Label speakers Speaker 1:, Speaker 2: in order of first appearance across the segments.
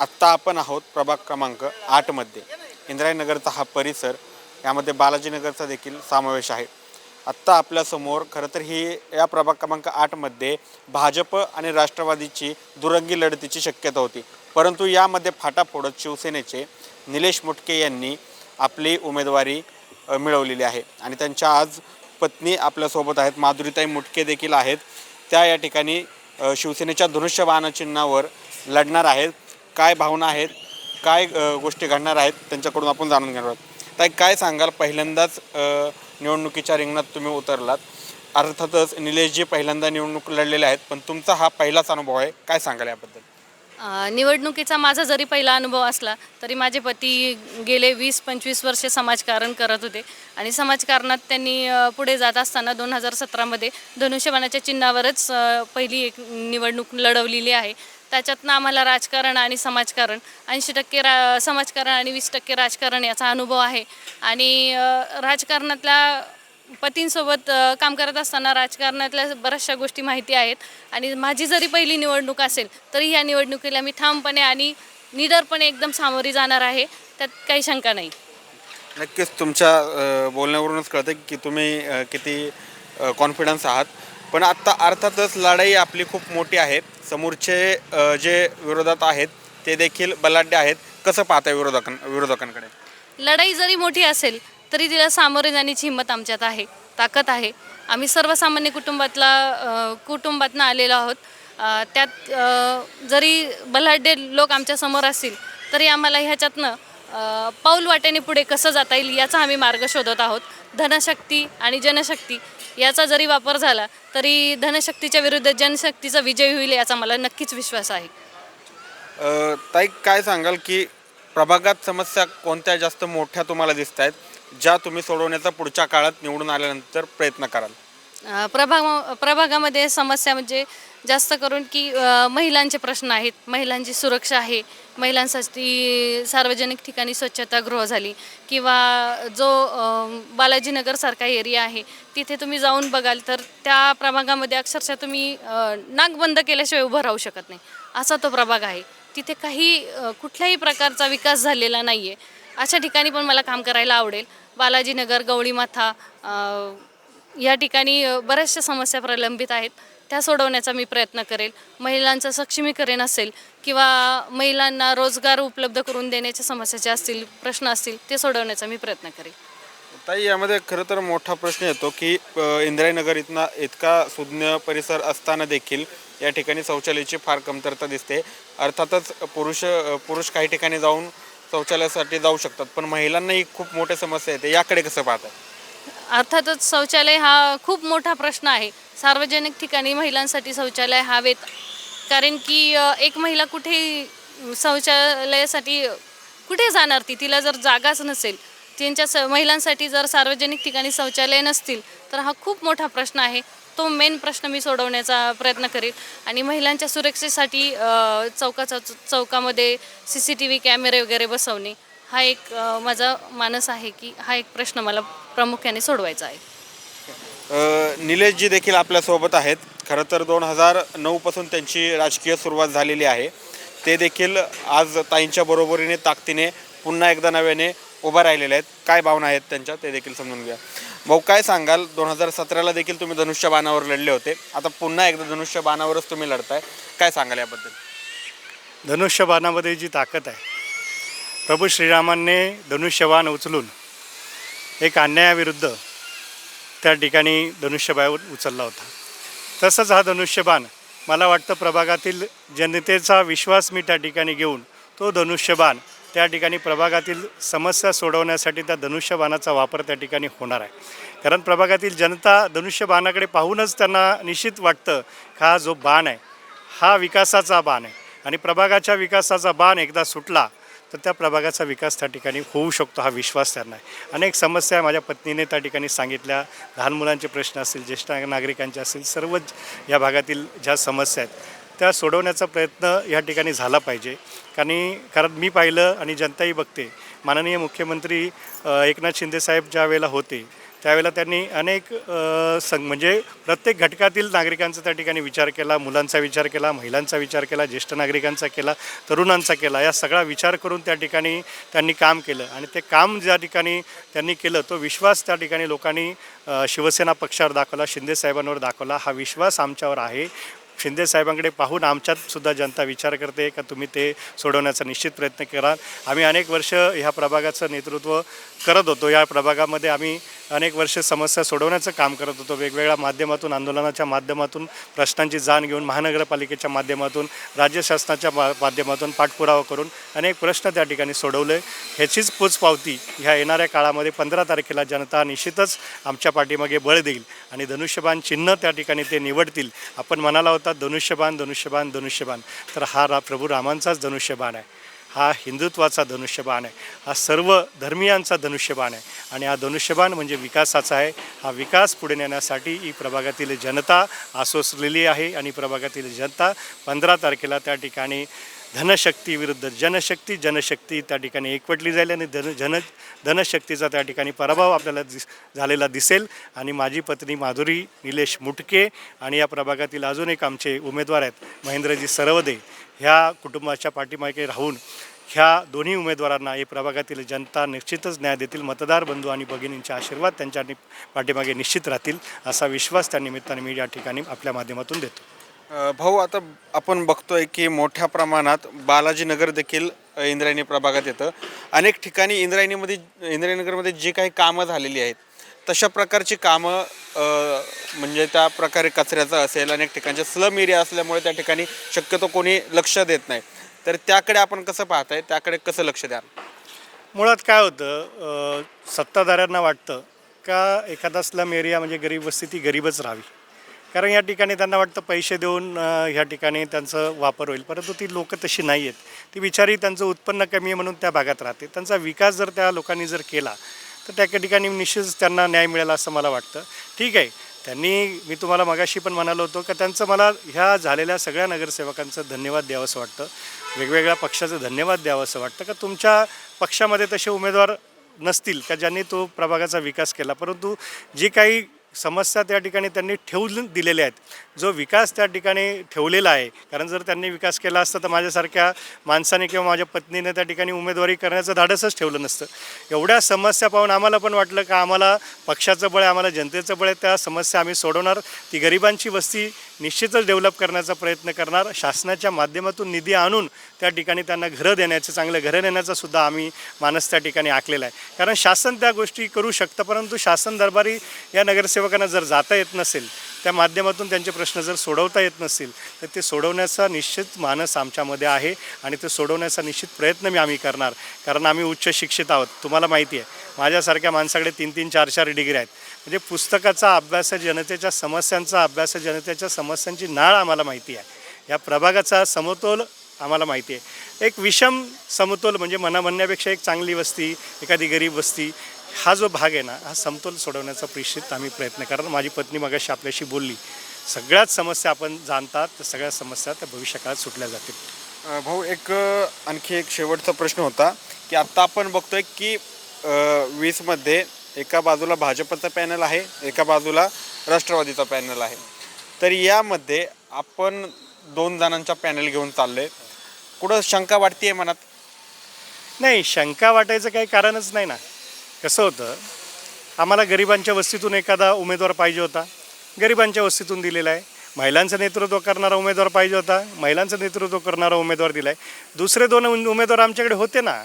Speaker 1: आत्ता आपण आहोत प्रभाग क्रमांक आठमध्ये इंद्रायनगरचा हा परिसर यामध्ये बालाजीनगरचा देखील समावेश आहे. आत्ता आपल्यासमोर खरं तर ही या प्रभाग क्रमांक आठमध्ये भाजप आणि राष्ट्रवादीची दुरंगी लढतीची शक्यता होती. परंतु यामध्ये फाटा फोडत शिवसेनेचे निलेश मुटके यांनी आपली उमेदवारी मिळवलेली आहे. आणि त्यांच्या आज पत्नी आपल्यासोबत आहेत. माधुरीताई मुटके देखील आहेत. त्या या ठिकाणी शिवसेनेच्या धनुष्यबाण चिन्हावर लढणार आहेत. काय भावना आहेत काय गोष्टी घडणार आहेत त्यांच्याकडून आपण जाणून घेणार आहोत. ताई काय सांगाल? पहिल्यांदाच निवडणुकीच्या रिंगणात तुम्ही उतरलात. अर्थातच निलेशजी पहिल्यांदा निवडणूक लढलेले आहेत पण तुमचा हा पहिलाच अनुभव आहे. काय सांगाल याबद्दल?
Speaker 2: निवडणुकीचा माझा जरी पहिला अनुभव असला तरी माझे पती गेले वीस पंचवीस वर्षे समाजकारण करत होते. आणि समाजकारणात त्यांनी पुढे जात असताना दोन हजार सतरामध्ये धनुष्यबाणाच्या चिन्हावरच पहिली एक निवडणूक लढवलेली आहे. त्याच्यातनं आम्हाला राजकारण आणि समाजकारण ऐंशी टक्के रा समाजकारण आणि वीस टक्के राजकारण याचा अनुभव आहे. आणि राजकारणातल्या पतींसोबत काम करत असताना राजकारणातल्या बऱ्याचशा गोष्टी माहिती आहेत. आणि माझी जरी पहिली निवडणूक असेल तरी या निवडणुकीला मी ठामपणे आणि निडरपणे एकदम सामोरी जाणार आहे. त्यात काही शंका नाही.
Speaker 1: नक्कीच तुमच्या बोलण्यावरूनच कळतं की तुम्ही किती कॉन्फिडन्स आहात. पण आत्ता अर्थातच लढाई आपली खूप मोठी आहे. समोरचे जे विरोधात आहेत ते देखील बलाढ्य आहेत. कसं पाहताय विरोधकां विरोधकांकडे?
Speaker 2: लढाई जरी मोठी असेल तरी तिला सामोरे जाण्याची हिंमत आमच्यात आहे ताकद आहे. आम्ही सर्वसामान्य कुटुंबातला कुटुंबातनं आलेलो आहोत. त्यात जरी बलाढ्य लोक आमच्यासमोर असतील तरी आम्हाला ह्याच्यातनं पाऊल वाटेने पुढे कसं जाता येईल याचा आम्ही मार्ग शोधत आहोत. धनशक्ती आणि जनशक्ती याचा जरी वापर झाला तरी धनशक्तीच्या विरुद्ध जनशक्तीचा विजय होईल याचा मला नक्कीच विश्वास आहे.
Speaker 1: ताई काय सांगाल की प्रभागात समस्या कोणत्या जास्त मोठ्या तुम्हाला दिसत आहेत ज्या तुम्ही सोडवण्याचा पुढच्या काळात निवडून आल्यानंतर प्रयत्न कराल?
Speaker 2: प्रभाग प्रभागामध्ये समस्या म्हणजे जास्त करून की महिलांचे प्रश्न आहेत. महिलांची सुरक्षा आहे. महिलांसाठी सार्वजनिक ठिकाणी स्वच्छतागृह झाली. किंवा जो बालाजीनगरसारखा एरिया आहे तिथे तुम्ही जाऊन बघाल तर त्या प्रभागामध्ये अक्षरशः तुम्ही नाक बंद केल्याशिवाय उभं राहू शकत नाही. असा तो प्रभाग आहे. तिथे काही कुठल्याही प्रकारचा विकास झालेला नाही आहे अशा ठिकाणी पण मला काम करायला आवडेल. बालाजीनगर गवळीमाथा या ठिकाणी बऱ्याचशा समस्या प्रलंबित आहेत. त्या सोडवण्याचा मी प्रयत्न करेल. महिलांचं सक्षमीकरण असेल किंवा महिलांना रोजगार उपलब्ध करून देण्याच्या समस्या ज्या असतील प्रश्न असतील ते सोडवण्याचा मी प्रयत्न करेल.
Speaker 1: ताई यामध्ये खरं तर मोठा प्रश्न येतो की इंद्रायनगर इथना इतका सुज्ञ परिसर असताना देखील या ठिकाणी शौचालयाची फार कमतरता दिसते. अर्थातच पुरुष पुरुष काही ठिकाणी जाऊन शौचालयासाठी जाऊ शकतात पण महिलांनाही खूप मोठ्या समस्या येते. याकडे कसं पाहतात
Speaker 2: अर्थातच शौचालय हा खूप मोठा प्रश्न आहे. सार्वजनिक ठिकाणी महिलांसाठी शौचालय हवेत. कारण की एक महिला कुठेही शौचालयासाठी कुठे जाणार ती? तिला जर जागाच नसेल त्यांच्या स महिलांसाठी जर सार्वजनिक ठिकाणी शौचालय नसतील तर हा खूप मोठा प्रश्न आहे. तो मेन प्रश्न मी सोडवण्याचा प्रयत्न करेल. आणि महिलांच्या सुरक्षेसाठी चौकाचा चौकामध्ये सी सी टी व्ही कॅमेरे वगैरे बसवणे. हा एक अ, माझा मानस आहे की हा एक प्रश्न मला प्रामुख्याने सोडवायचा आहे.
Speaker 1: अ, निलेशजी देखील आपल्यासोबत आहेत. खरं तर दोन हजार नऊपासून त्यांची राजकीय सुरुवात झालेली आहे. ते देखील आज ताईंच्या बरोबरीने ताकदीने पुन्हा एकदा नव्याने उभा राहिलेले आहेत. काय भावना आहेत त्यांच्या ते देखील समजून घ्या. भाऊ काय सांगाल? दोन हजार सतराला देखील तुम्ही धनुष्य बाणावर लढले होते. आता पुन्हा एकदा धनुष्य बाणावरच तुम्ही लढताय. काय सांगाल याबद्दल?
Speaker 3: धनुष्यबाणामध्ये जी ताकद आहे प्रभू श्रीरामांनी धनुष्यबाण उचलून एक अन्यायाविरुद्ध त्या ठिकाणी धनुष्यबाण उचलला होता. तसंच हा धनुष्यबाण मला वाटतं प्रभागातील जनतेचा विश्वास मी त्या ठिकाणी घेऊन तो धनुष्यबाण त्या ठिकाणी प्रभागातील समस्या सोडवण्यासाठी त्या धनुष्यबाणाचा वापर त्या ठिकाणी होणार आहे. कारण प्रभागातील जनता धनुष्यबाणाकडे पाहूनच त्यांना निश्चित वाटतं का हा जो बाण आहे हा विकासाचा बाण आहे आणि प्रभागाच्या विकासाचा बाण एकदा सुटला तर त्या प्रभागाचा विकास त्या ठिकाणी होऊ शकतो हा विश्वास त्यांना आहे. अनेक समस्या माझ्या पत्नीने त्या ठिकाणी सांगितल्या. लहान मुलांचे प्रश्न असतील ज्येष्ठ नागरिकांचे असतील सर्वच या भागातील ज्या समस्या आहेत त्या सोडवण्याचा प्रयत्न या ठिकाणी झाला पाहिजे. कारण कारण मी पाहिलं आणि जनताही बघते. माननीय मुख्यमंत्री एकनाथ शिंदेसाहेब ज्या वेळेला होते त्यावेळेला त्यांनी अनेक संग म्हणजे प्रत्येक घटकातील नागरिकांचा त्या ठिकाणी विचार केला मुलांचा विचार केला महिलांचा विचार केला ज्येष्ठ नागरिकांचा केला तरुणांचा केला या सगळा विचार करून त्या ठिकाणी त्यांनी काम केलं. आणि ते काम ज्या ठिकाणी त्यांनी केलं तो विश्वास त्या ठिकाणी लोकांनी शिवसेना पक्षावर दाखवला शिंदे साहेबांवर दाखवला. हा विश्वास आमच्यावर आहे. शिंदे साहेबांकडे पाहून आमच्यात सुद्धा जनता विचार करते का तुम्ही ते सोडवण्याचा निश्चित प्रयत्न कराल. आम्ही अनेक वर्ष ह्या प्रभागाचं नेतृत्व करत होतो. या प्रभागामध्ये आम्ही अनेक वर्ष समस्या सोडवण्याचं काम करत होतो. वेगवेगळ्या माध्यमातून आंदोलनाच्या माध्यमातून प्रश्नांची जाण घेऊन महानगरपालिकेच्या माध्यमातून राज्य शासनाच्या मा माध्यमातून पाठपुरावा करून अनेक प्रश्न त्या ठिकाणी सोडवले. ह्याचीच पोचपावती ह्या येणाऱ्या काळामध्ये पंधरा तारखेला जनता निश्चितच आमच्या पाठीमागे बळ देईल आणि धनुष्यबाण चिन्ह त्या ठिकाणी ते निवडतील. आपण म्हणाला होता धनुष्यबाण धनुष्यबाण धनुष्यबाण. तर हा रा प्रभू रामांचाच धनुष्यबाण आहे. हा हिंदुत्वाचा धनुष्यबाण आहे. हा सर्व धर्मियांचा धनुष्यबाण आहे. आणि हा धनुष्यबाण म्हणजे विकासाचा आहे. हा विकास पुढे नेण्यासाठी ही प्रभागातील जनता आसोसलेली आहे आणि प्रभागातील जनता पंधरा तारखेला त्या ठिकाणी धनशक्ती विरुद्ध जनशक्ती जनशक्ती त्या ठिकाणी एकवटली जाईल आणि धन जन धनशक्तीचा त्या ठिकाणी पराभव आपल्याला दिस झालेला दिसेल. आणि माझी पत्नी माधुरी निलेश मुटके आणि या प्रभागातील अजून एक आमचे उमेदवार आहेत महेंद्रजी सरवदे. ह्या कुटुंबाच्या पाठीमागे राहून ह्या दोन्ही उमेदवारांना हे प्रभागातील जनता निश्चितच न्याय देतील मतदार बंधू आणि भगिनींचे आशीर्वाद त्यांच्या नि- पाठीमागे निश्चित राहतील असा विश्वास त्या निमित्ताने मी या ठिकाणी आपल्या माध्यमातून देतो.
Speaker 1: भाऊ आता आपण बघतोय की मोठ्या प्रमाणात बालाजीनगर देखील इंद्रायणी प्रभागात येतं. अनेक ठिकाणी इंद्रायणीमध्ये इंद्रायणीनगरमध्ये जी काही कामं झालेली आहेत तशा प्रकारची कामं म्हणजे त्या प्रकारे कचऱ्याचं असेल अनेक ठिकाणचे स्लम एरिया असल्यामुळे त्या ठिकाणी शक्यतो कोणी लक्ष देत नाही. तर त्याकडे आपण कसं पाहताय? त्याकडे कसं लक्ष द्याल?
Speaker 3: मुळात काय होतं सत्ताधाऱ्यांना वाटतं का एखादा स्लम एरिया म्हणजे गरीब वस्ती ती गरीबच राहावी? कारण या ठिकाणी त्यांना वाटतं पैसे देऊन ह्या ठिकाणी त्यांचं वापर होईल. परंतु ती लोक तशी नाही आहेत ती बिचारी त्यांचं उत्पन्न कमी आहे म्हणून त्या भागात राहते. त्यांचा विकास जर त्या लोकांनी जर केला तर त्या ठिकाणी निश्चितच त्यांना न्याय मिळेल असं मला वाटतं. ठीक आहे. त्यांनी मी तुम्हाला मगाशी पण म्हणालो होतो का त्यांचं मला ह्या झालेल्या सगळ्या नगरसेवकांचं धन्यवाद द्यावंसं वाटतं. वेगवेगळ्या पक्षाचं धन्यवाद द्यावंसं वाटतं. का तुमच्या पक्षामध्ये तसे उमेदवार नसतील का ज्यांनी तो प्रभागाचा विकास केला? परंतु जी काही समस्या त्या ठिकाणी त्यांनी ठेवून दिलेल्या आहेत. जो विकास त्या ठिकाणी ठेवलेला आहे कारण जर त्यांनी विकास केला असता तर माझ्यासारख्या माणसाने किंवा माझ्या पत्नीने त्या ठिकाणी उमेदवारी करण्याचं धाडसच ठेवलं नसतं. एवढ्या समस्या पाहून आम्हाला पण वाटलं का आम्हाला पक्षाचं बळ आहे आम्हाला जनतेचं बळ आहे त्या समस्या आम्ही सोडवणार. ती गरिबांची वस्ती निश्चितच डेव्हलप करण्याचा प्रयत्न करणार. शासनाच्या माध्यमातून निधी आणून त्या ठिकाणी त्यांना घरं देण्याचं चांगलं घरं देण्याचा सुद्धा आम्ही मानस त्या ठिकाणी आखलेला आहे. कारण शासन त्या गोष्टी करू शकतं परंतु शासन दरबारी या नगरसेवकांना जर जाता येत नसेल त्या माध्यमातून त्यांचे प्रश्न जर सोडवता येत नसतील तर ते सोडवण्याचा निश्चित मानस आमच्यामध्ये आहे आणि ते सोडवण्याचा निश्चित प्रयत्न मी आम्ही करणार. कारण आम्ही उच्च शिक्षित आहोत तुम्हाला माहिती आहे. माझ्यासारख्या माणसाकडे तीन तीन चार चार डिग्री आहेत. म्हणजे पुस्तकाचा अभ्यास जनतेच्या समस्यांचा अभ्यास जनतेच्या समस्यांची नाळ आम्हाला माहिती आहे. या प्रभागाचा समतोल आम्हाला माहिती आहे. एक विषम समतोल म्हणजे मना म्हणण्यापेक्षा एक चांगली वस्ती एखादी गरीब वस्ती हा जो भाग आहे ना हा समतोल सोडवण्याचा प्रेषित आम्ही प्रयत्न करणार. माझी पत्नी मगाशी आपल्याशी बोलली सगळ्याच समस्या आपण जाणतात तर सगळ्या समस्या त्या भविष्यकाळात सुटल्या जातील.
Speaker 1: भाऊ एक आणखी एक शेवटचा प्रश्न होता की आत्ता आपण बघतोय की वीसमध्ये एका बाजूला भाजपचा पॅनल आहे एका बाजूला राष्ट्रवादीचा पॅनल आहे. तर यामध्ये आपण दोन जणांचा पॅनल घेऊन चाललोय कुठं शंका वाटते मनात?
Speaker 3: नाही शंका वाटायचं काही कारणच नाही ना. कसं होतं आम्हाला गरिबांच्या वस्तीतून एखादा उमेदवार पाहिजे होता. गरिबांच्या वस्तीतून दिलेला आहे. महिलांचं नेतृत्व करणारा उमेदवार पाहिजे होता. महिलांचं नेतृत्व करणारा उमेदवार दिला आहे दुसरे दोन उमेदवार आमच्याकडे होते ना.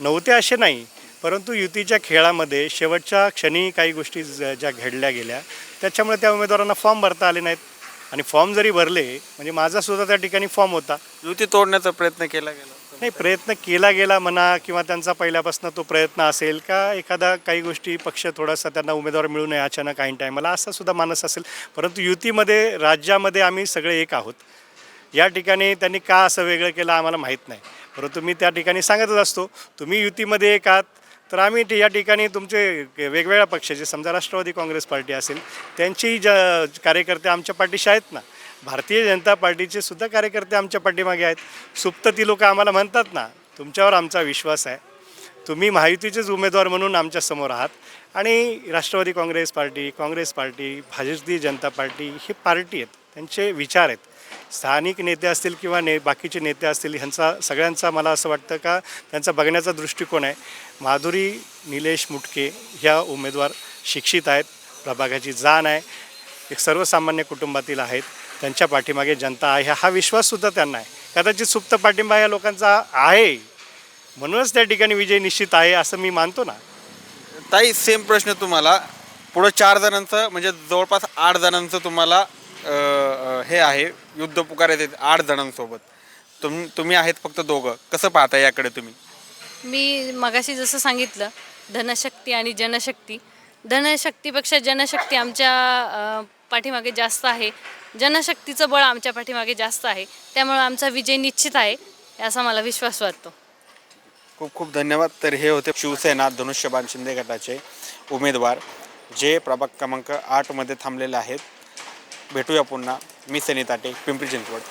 Speaker 3: नव्हते असे नाही. परंतु युतीच्या खेळामध्ये शेवटच्या क्षणी काही गोष्टी ज- ज्या घडल्या गेल्या त्याच्यामुळे त्या उमेदवारांना फॉर्म भरता आले नाहीत. आणि फॉर्म जरी भरले म्हणजे माझा सुद्धा त्या ठिकाणी फॉर्म होता.
Speaker 1: युती तोडण्याचा प्रयत्न केला गेला
Speaker 3: नाही प्रयत्न केला गेला म्हणा किंवा त्यांचा पहिल्यापासून तो प्रयत्न असेल का एखादा काही गोष्टी पक्ष थोडासा त्यांना उमेदवार मिळू नये अचानक काही टायमाला असा सुद्धा मानस असेल. परंतु युतीमध्ये राज्यामध्ये आम्ही सगळे एक आहोत. या ठिकाणी त्यांनी का असं वेगळं केलं आम्हाला माहीत नाही. परंतु मी त्या ठिकाणी सांगतच असतो तुम्ही युतीमध्ये एक आहात तर आम्ही ते या ठिकाणी तुमचे वेगवेगळ्या पक्षाचे समजा राष्ट्रवादी काँग्रेस पार्टी असेल त्यांचेही ज कार्यकर्ते आमच्या पाठीशी आहेत ना भारतीय जनता पार्टीचे सुद्धा कार्यकर्ते आमच्या पाठीमागे आहेत. सुप्त ती लोक आम्हाला म्हणतात ना तुमच्यावर आमचा विश्वास आहे. तुम्ही महायुतीचेच उमेदवार म्हणून आमच्यासमोर आहात. आणि Rashtravadi Congress party Congress party Bharatiya Janata party ही पार्टी आहेत. त्यांचे विचार आहेत. स्थानिक नेते असतील किंवा ने बाकीचे नेते असतील ह्यांचा सगळ्यांचा मला असं वाटतं का त्यांचा बघण्याचा दृष्टिकोन आहे. माधुरी निलेश मुटके ह्या उमेदवार शिक्षित आहेत प्रभागाची जाण आहे. एक सर्वसामान्य कुटुंबातील आहेत. त्यांच्या पाठीमागे जनता आहे. हा विश्वाससुद्धा त्यांना आहे. कदाचित सुप्त पाठिंबा या लोकांचा आहे. म्हणूनच त्या ठिकाणी विजय निश्चित आहे असं मी मानतो ना.
Speaker 1: ताई सेम प्रश्न तुम्हाला. पुढं चार जणांचं म्हणजे जवळपास आठ जणांचं तुम्हाला हे आहे युद्ध आहेत आठ जणांसोबत. तुम तुम्ही आहेत फक्त दोघं. कसं पाहता याकडे तुम्ही?
Speaker 2: मी मगाशी जसं सांगितलं धनशक्ती आणि जनशक्ती. धनशक्तीपेक्षा जनशक्ती आमच्या पाठीमागे जास्त आहे. जनशक्तीचं बळ आमच्या पाठीमागे जास्त आहे. त्यामुळे आमचा विजय निश्चित आहे असा मला विश्वास वाटतो.
Speaker 1: खूप खूप धन्यवाद. तर हे होते शिवसेना धनुष्यबाण शिंदे गटाचे उमेदवार जे प्रभाग क्रमांक आठमध्ये थांबलेले आहेत. भेटूया पुन्हा. मी सनी ताटे पिंपरी चिंचवड.